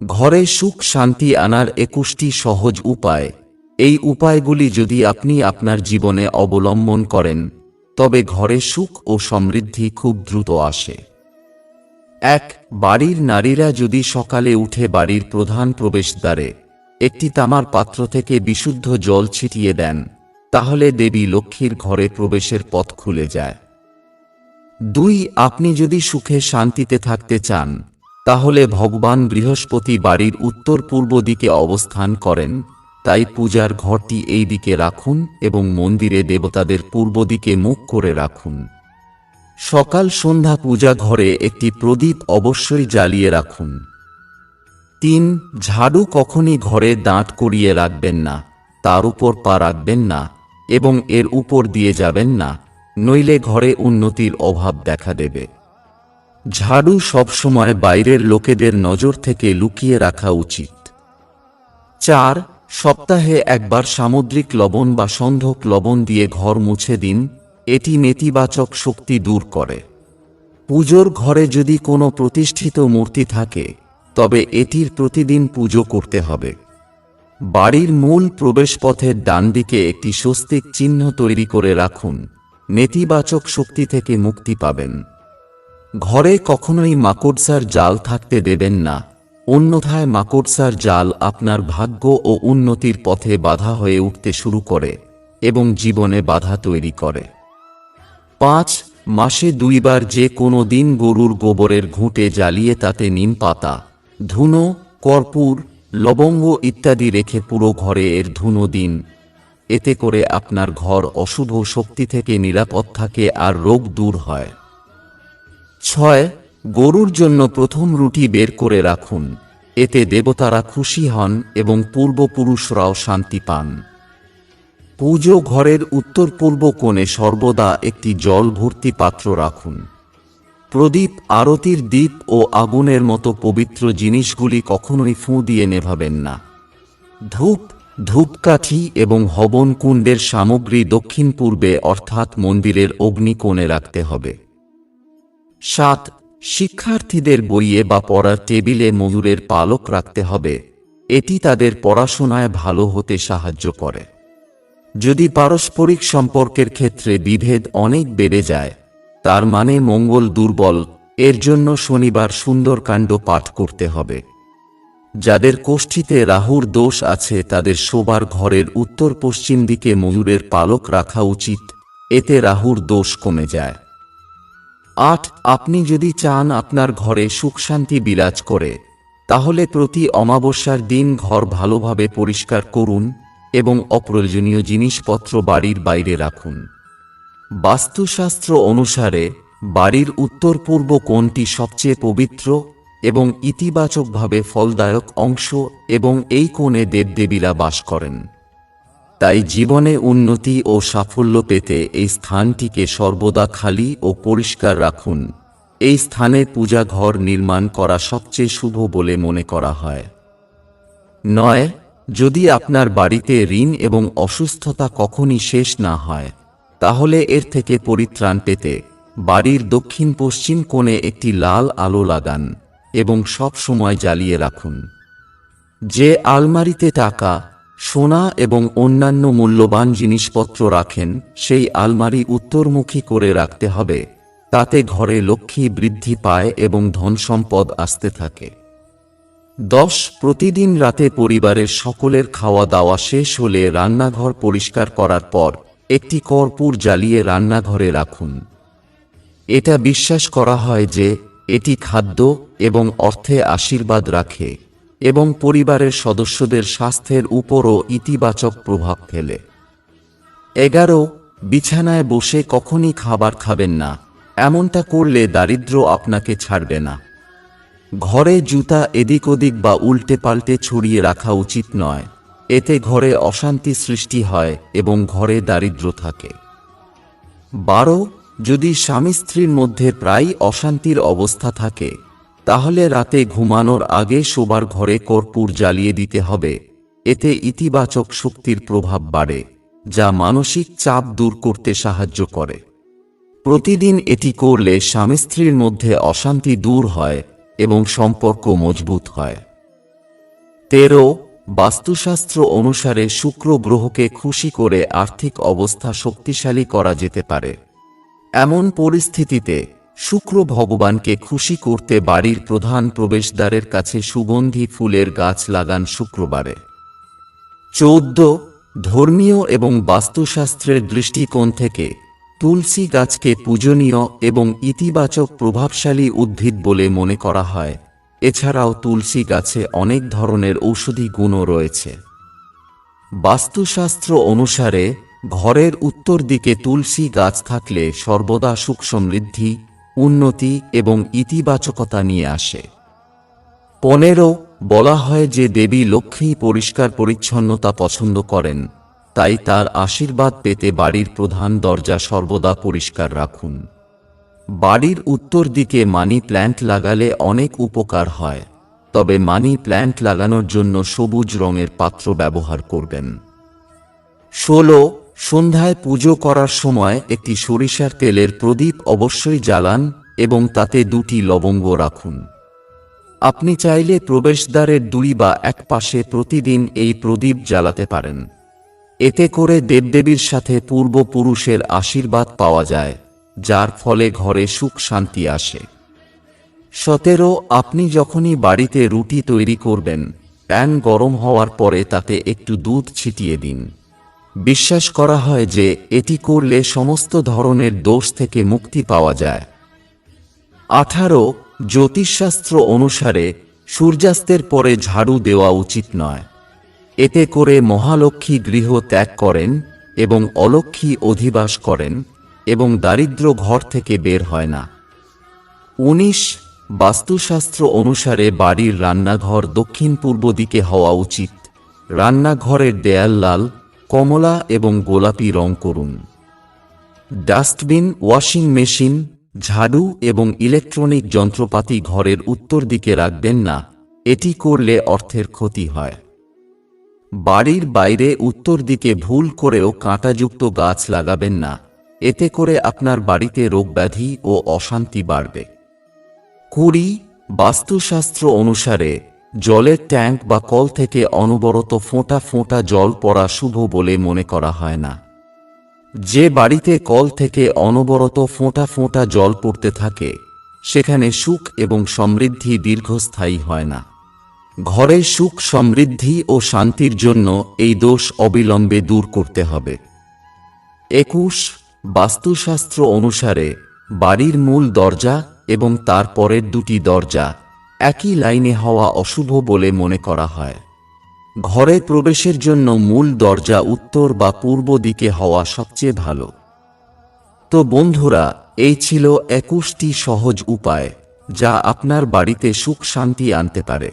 ঘরে সুখ শান্তি আনার একুশটি সহজ উপায়। এই উপায়গুলি যদি আপনি আপনার জীবনে অবলম্বন করেন, তবে ঘরে সুখ ও সমৃদ্ধি খুব দ্রুত আসে। এক, বাড়ির নারীরা যদি সকালে উঠে বাড়ির প্রধান প্রবেশদ্বারে একটি তামার পাত্র থেকে বিশুদ্ধ জল ছিটিয়ে দেন, তাহলে দেবী লক্ষ্মীর ঘরে প্রবেশের পথ খুলে যায়। দুই, আপনি যদি সুখে শান্তিতে থাকতে চান তাহলে ভগবান বৃহস্পতি বাড়ির উত্তর পূর্ব দিকে অবস্থান করেন, তাই পূজার ঘরটি এই দিকে রাখুন এবং মন্দিরে দেবতাদের পূর্ব দিকে মুখ করে রাখুন। সকাল সন্ধ্যা পূজা ঘরে একটি প্রদীপ অবশ্যই জ্বালিয়ে রাখুন। তিন, ঝাড়ু কখনই ঘরে দাঁত করিয়ে রাখবেন না, তার উপর পা রাখবেন না এবং এর উপর দিয়ে যাবেন না, নইলে ঘরে উন্নতির অভাব দেখা দেবে। ঝাড়ু সবসময় বাইরের লোকেদের নজর থেকে লুকিয়ে রাখা উচিত। চার, সপ্তাহে একবার সামুদ্রিক লবণ বা সন্ধক লবণ দিয়ে ঘর মুছে দিন, এটি নেতিবাচক শক্তি দূর করে। পুজোর ঘরে যদি কোনো প্রতিষ্ঠিত মূর্তি থাকে, তবে এটির প্রতিদিন পুজো করতে হবে। বাড়ির মূল প্রবেশপথের ডান দিকে একটি স্বস্তিক চিহ্ন তৈরি করে রাখুন, নেতিবাচক শক্তি থেকে মুক্তি পাবেন। ঘরে কখনোই মাকড়সার জাল থাকতে দেবেন না। অন্যথায় মাকড়সার জাল আপনার ভাগ্য ও উন্নতির পথে বাধা হয়ে উঠতে শুরু করে এবং জীবনে বাধা তৈরি করে। পাঁচ, মাসে দুইবার যে কোনো দিন গরুর গোবরের ঘুঁটে জ্বালিয়ে তাতে নিম পাতা, ধুনো, কর্পূর, লবঙ্গ ইত্যাদি রেখে পুরো ঘরে এর ধুনো দিন। এতে করে আপনার ঘর অশুভ শক্তি থেকে নিরাপদ থাকে আর রোগ দূর হয়। ছয়, গরুর জন্য প্রথম রুটি বের করে রাখুন। এতে দেবতারা খুশি হন এবং পূর্বপুরুষরাও শান্তি পান। পুজো ঘরের উত্তর পূর্ব কোণে সর্বদা একটি জল ভর্তি পাত্র রাখুন। প্রদীপ, আরতির দ্বীপ ও আগুনের মতো পবিত্র জিনিসগুলি কখনোই ফুঁ দিয়ে নেভাবেন না। ধূপ, ধূপকাঠি এবং হবন কুণ্ডের সামগ্রী দক্ষিণ পূর্বে অর্থাৎ মন্দিরের অগ্নিকোণে রাখতে হবে। সাত, শিক্ষার্থীদের বইয়ে বা পড়ার টেবিলে ময়ূরের পালক রাখতে হবে। এটি তাদের পড়াশোনায় ভালো হতে সাহায্য করে। যদি পারস্পরিক সম্পর্কের ক্ষেত্রে বিভেদ অনেক বেড়ে যায়, তার মানে মঙ্গল দুর্বল, এর জন্য শনিবার সুন্দরকাণ্ড পাঠ করতে হবে। যাদের কোষ্ঠীতে রাহুর দোষ আছে, তাদের শোবার ঘরের উত্তর পশ্চিম দিকে ময়ূরের পালক রাখা উচিত, এতে রাহুর দোষ কমে যায়। আট, আপনি যদি চান আপনার ঘরে সুখ শান্তি বিরাজ করে, তাহলে প্রতি অমাবস্যার দিন ঘর ভালোভাবে পরিষ্কার করুন এবং অপ্রয়োজনীয় জিনিসপত্র বাড়ির বাইরে রাখুন। বাস্তুশাস্ত্র অনুসারে, বাড়ির উত্তর পূর্ব কোণটি সবচেয়ে পবিত্র এবং ইতিবাচকভাবে ফলদায়ক অংশ এবং এই কোণে দেবদেবীরা বাস করেন। তাই জীবনে উন্নতি ও সাফল্য পেতে এই স্থানটিকে সর্বদা খালি ও পরিষ্কার রাখুন। এই স্থানে পূজা ঘর নির্মাণ করা সবচেয়ে শুভ বলে মনে করা হয়। নয়, যদি আপনার বাড়িতে ঋণ এবং অসুস্থতা কখনই শেষ না হয়, তাহলে এর থেকে পরিত্রাণ পেতে বাড়ির দক্ষিণ পশ্চিম কোণে একটি লাল আলো লাগান এবং সব সময় জ্বালিয়ে রাখুন। যে আলমারিতে টাকা সোনা এবং অন্যান্য মূল্যবান জিনিসপত্র রাখেন, সেই আলমারি উত্তরমুখী করে রাখতে হবে, তাতে ঘরে লক্ষ্মী বৃদ্ধি পায় এবং ধন সম্পদ আসতে থাকে। দশ, প্রতিদিন রাতে পরিবারের সকলের খাওয়া দাওয়া শেষ হলে রান্নাঘর পরিষ্কার করার পর একটি কর্পূর জ্বালিয়ে রান্নাঘরে রাখুন। এটা বিশ্বাস করা হয় যে, এটি খাদ্য এবং অর্থে আশীর্বাদ রাখে। এবং পরিবারের সদস্যদের স্বাস্থ্যের উপরও ইতিবাচক প্রভাব ফেলে। এগারো, বিছানায় বসে কখনই খাবার খাবেন না। এমনটা করলে দারিদ্র আপনাকে ছাড়বে না। ঘরে জুতা এদিক ওদিক বা উল্টে পাল্টে ছড়িয়ে রাখা উচিত নয়। এতে ঘরে অশান্তি সৃষ্টি হয় এবং ঘরে দারিদ্র থাকে। বারো, যদি স্বামী স্ত্রীর মধ্যে প্রায় অশান্তির অবস্থা থাকে তাহলে রাতে ঘুমানোর আগে শোবার ঘরে কর্পূর জ্বালিয়ে দিতে হবে। এতে ইতিবাচক শক্তির প্রভাব বাড়ে, যা মানসিক চাপ দূর করতে সাহায্য করে। প্রতিদিন এটি করলে স্বামী স্ত্রীর মধ্যে অশান্তি দূর হয় এবং সম্পর্ক মজবুত হয়। তেরো, বাস্তুশাস্ত্র অনুসারে শুক্র গ্রহকে খুশি করে আর্থিক অবস্থা শক্তিশালী করা যেতে পারে। এমন পরিস্থিতিতে শুক্র ভগবানকে খুশি করতে বাড়ির প্রধান প্রবেশদ্বারের কাছে সুগন্ধি ফুলের গাছ লাগান শুক্রবারে। চৌদ্দ, ধর্মীয় এবং বাস্তুশাস্ত্রের দৃষ্টিকোণ থেকে তুলসী গাছকে পূজনীয় এবং ইতিবাচক প্রভাবশালী উদ্ভিদ বলে মনে করা হয়। এছাড়াও তুলসী গাছে অনেক ধরনের ঔষধি গুণও রয়েছে। বাস্তুশাস্ত্র অনুসারে ঘরের উত্তর দিকে তুলসী গাছ থাকলে সর্বদা সুখ সমৃদ্ধি উন্নতি এবং ইতিবাচকতা নিয়ে আসে। পনেরো, বলা হয় যে দেবী লক্ষ্মী পরিষ্কার পরিচ্ছন্নতা পছন্দ করেন, তাই তার আশীর্বাদ পেতে বাড়ির প্রধান দরজা সর্বদা পরিষ্কার রাখুন। বাড়ির উত্তর দিকে মানি প্ল্যান্ট লাগালে অনেক উপকার হয়, তবে মানি প্ল্যান্ট লাগানোর জন্য সবুজ রঙের পাত্র ব্যবহার করবেন। ষোলো সন্ধ্যায় পুজো করার সময় একটি সরিষার তেলের প্রদীপ অবশ্যই জ্বালান এবং তাতে দুটি লবঙ্গ রাখুন। আপনি চাইলে প্রবেশদ্বারের দুই বা এক পাশে প্রতিদিন এই প্রদীপ জ্বালাতে পারেন। এতে করে দেবদেবীর সাথে পূর্বপুরুষের আশীর্বাদ পাওয়া যায়, যার ফলে ঘরে সুখ শান্তি আসে। সতেরো, আপনি যখনই বাড়িতে রুটি তৈরি করবেন, প্যান গরম হওয়ার পরে তাতে একটু দুধ ছিটিয়ে দিন। বিশ্বাস করা হয় যে এটি করলে সমস্ত ধরনের দোষ থেকে মুক্তি পাওয়া যায়। আঠারো, জ্যোতিষশাস্ত্র অনুসারে সূর্যাস্তের পরে ঝাড়ু দেওয়া উচিত নয়। এতে করে মহালক্ষ্মী গৃহ ত্যাগ করেন এবং অলক্ষ্মী অধিবাস করেন এবং দারিদ্র ঘর থেকে বের হয় না। উনিশ, বাস্তুশাস্ত্র অনুসারে বাড়ির রান্নাঘর দক্ষিণ পূর্ব দিকে হওয়া উচিত। রান্নাঘরের দেয়াল লাল কমলা এবং গোলাপি রং করুন। ডাস্টবিন, ওয়াশিং মেশিন, ঝাড়ু এবং ইলেকট্রনিক যন্ত্রপাতি ঘরের উত্তর দিকে রাখবেন না, এটি করলে অর্থের ক্ষতি হয়। বাড়ির বাইরে উত্তর দিকে ভুল করেও কাঁটাযুক্ত গাছ লাগাবেন না, এতে করে আপনার বাড়িতে রোগব্যাধি ও অশান্তি বাড়বে। কুড়ি, বাস্তুশাস্ত্র অনুসারে জলের ট্যাঙ্ক বা কল থেকে অনবরত ফোঁটা ফোঁটা জল পড়া শুভ বলে মনে করা হয় না। যে বাড়িতে কল থেকে অনবরত ফোঁটা ফোঁটা জল পড়তে থাকে, সেখানে সুখ এবং সমৃদ্ধি দীর্ঘস্থায়ী হয় না। ঘরে সুখ, সমৃদ্ধি ও শান্তির জন্য এই দোষ অবিলম্বে দূর করতে হবে। একুশ, বাস্তুশাস্ত্র অনুসারে বাড়ির মূল দরজা এবং তার পরের দুটি দরজা একই লাইনে হওয়া অশুভ বলে মনে করা হয়। ঘরে প্রবেশের জন্য মূল দরজা উত্তর বা পূর্ব দিকে হওয়া সবচেয়ে ভালো। তো বন্ধুরা, এই ছিল একুশটি সহজ উপায়, যা আপনার বাড়িতে সুখ শান্তি আনতে পারে।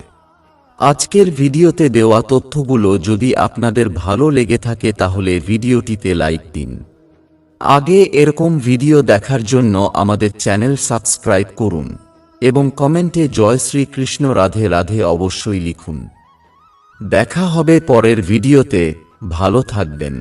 আজকের ভিডিওতে দেওয়া তথ্যগুলো যদি আপনাদের ভালো লেগে থাকে, তাহলে ভিডিওটিতে লাইক দিন। আগে এরকম ভিডিও দেখার জন্য আমাদের চ্যানেল সাবস্ক্রাইব করুন। এবং কমেন্টে জয় শ্রীকৃষ্ণ রাধে রাধে অবশ্যই লিখুন। দেখা হবে পরের ভিডিওতে। ভালো থাকবেন।